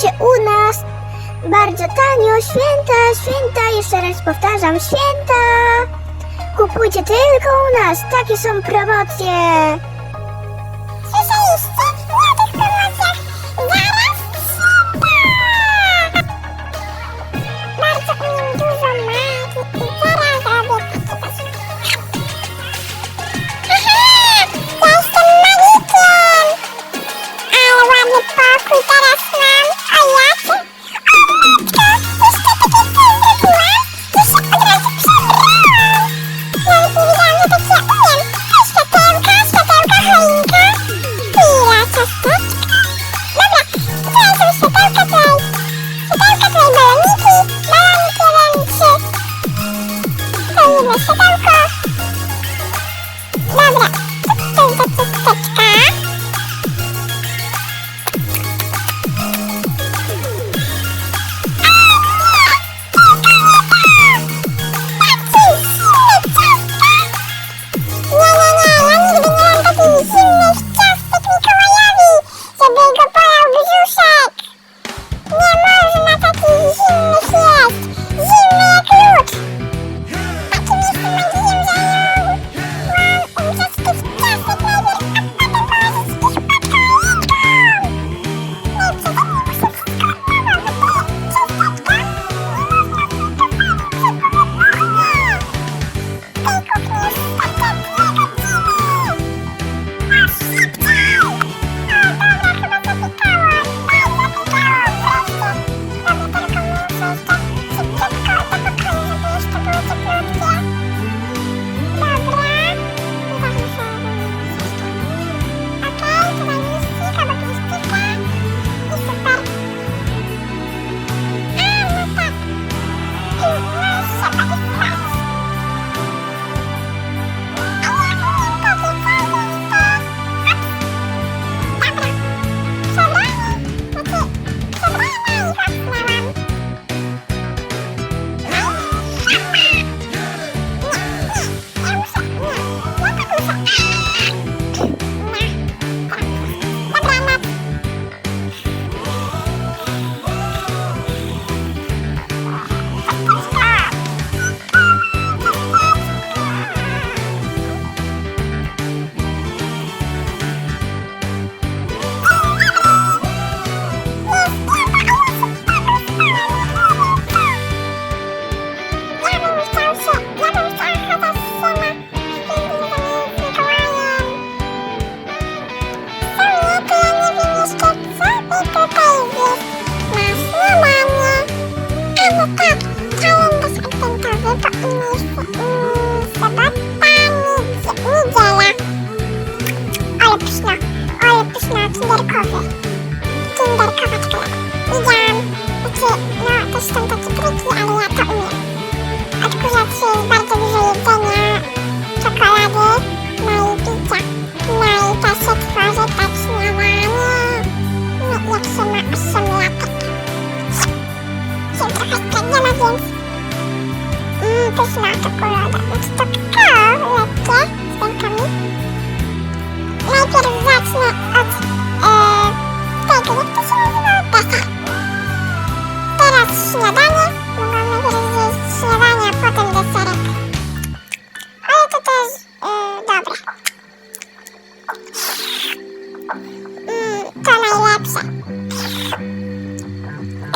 się u nas bardzo tanio. Święta, święta, jeszcze raz powtarzam, święta! Kupujcie tylko u nas, takie są promocje!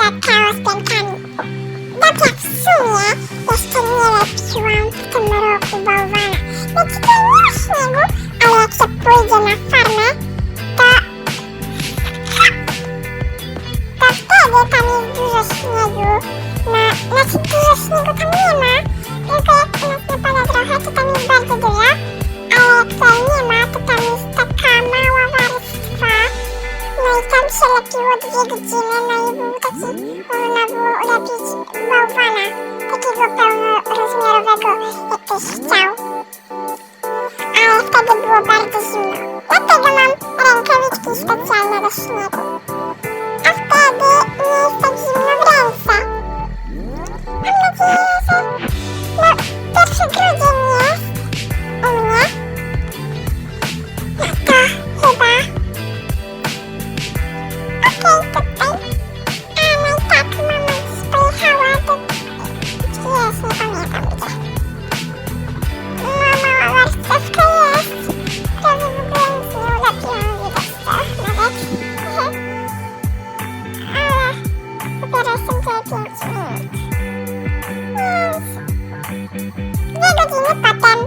za chaos piękami. Dobra, w sumie jeszcze nie lepiłam w tym roku bałwana. No tutaj nie ma śniegu, ale jak się pójdzie na farmę, to... To wtedy tam jest dużo śniegu. Na... Znaczy dużo śniegu tam nie ma, tylko jak u nas napada trochę, to tam jest bardzo dużo. Ale jak to nie ma, to tam jest taka mała no i tam się lepiło dwie godziny, no i był taki, można było ulepić bałwana, takiego pełnorozmiarowego, jak ktoś chciał. Ale wtedy było bardzo zimno. Dlatego mam rękawiczki specjalne do śniegu. A wtedy nie jest tak zimno w ręce. Mam nadzieję, że... No, pierwszy grudzień jest u mnie. No to chyba... są te 5 minut. No, dwie godziny potem.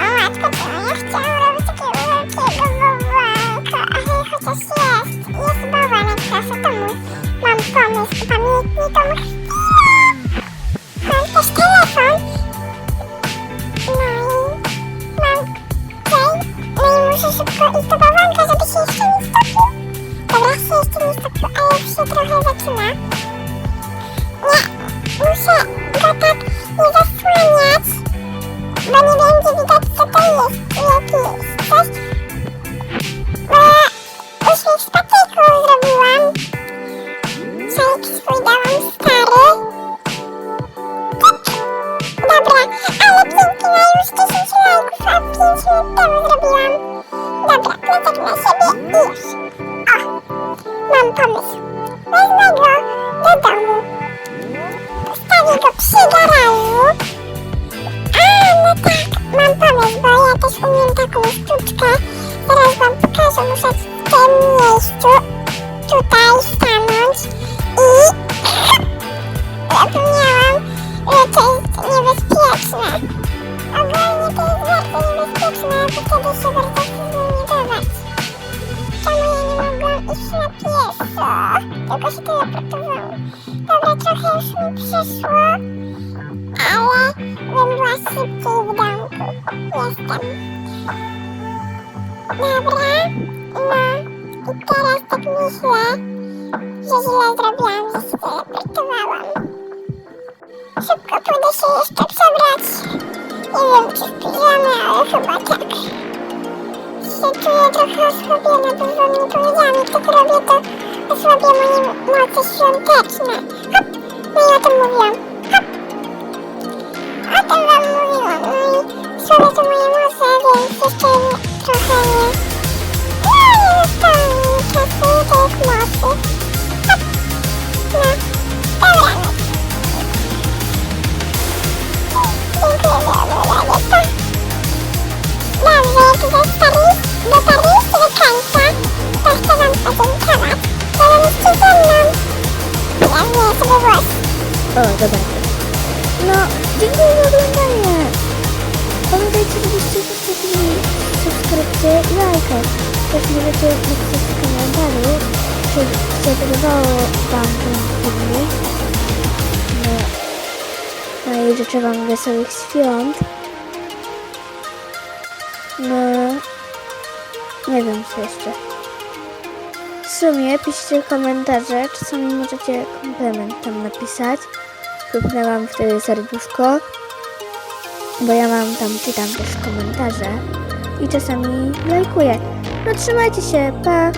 O, Aczko, co ja chciałam robić takiego wielkiego bałwanka, ale chociaż jest, jest bałwanek czasu, to mój, mam pomysł, pamiętnik, to mój Mam też telefon. No i mam, okej, no i muszę szybko iść do bałwanka, żeby się jeszcze nie stopił. Się jeszcze stopił, ale już się trochę zaczyna. Nie, muszę go tak nie zasłaniać, bo nie będzie widać co to jest. Jakiś coś. Bo uśmiech z patyku zrobiłam. Szalik swój dałam stary. Dobra, ale pięknie ma już 10 lajków, a 5 minut temu zrobiłam. Dobra, na siebie i już. Mam pomysł. Wezmę go do domu. Postawię go przy garażu. A, no tak, mam pomysł, bo ja też umiem taką sztuczkę. Zaraz wam pokażę, muszę w tym miejscu tutaj stanąć i zapomniałam, że to jest niebezpieczne. Ogólnie to jest bardzo niebezpieczne, bo wtedy się bardzo Tylko się teleportowałam. Dobra, trochę już mi przyszło, ale bym była szybciej w domku. Jestem. Dobra, no i teraz tak myślę, że źle zrobiłam, że się teleportowałam. Szybko pójdę się jeszcze przebrać. Nie wiem, czy w piżamę, ale chyba tak. Się czuję trochę osłabiona, bo wam nie powiedziałam, jak tak robię, to osłabię moje moce świąteczne. Hop! No i o tym mówiłam. Hop! O tym wam mówiłam. No i słabe są moje moce, więc jeszcze nie, trochę nie... No, nie zostało mi czasu tych mocy. Hop! No, dobra, no. Dziękuję za oglądanie. Pa! Dobrze, jak dotarliście, dotarliście do końca, to chcę wam podziękować. Ze. Ja zmyję sobie włosy. O, dobra. No, dziękuję za oglądanie. Pamiętajcie, żebyście zostawili subskrypcję i lajkę. Też możecie napisać w komentarzu, czy się podobało Wam ten filmik. No, no i życzę Wam wesołych świąt. No, nie wiem co jeszcze. W sumie piszcie komentarze, czasami możecie komplement tam napisać. Kupnę wam wtedy serduszko, bo ja mam tam, czytam też komentarze i czasami lajkuję. No trzymajcie się, pa!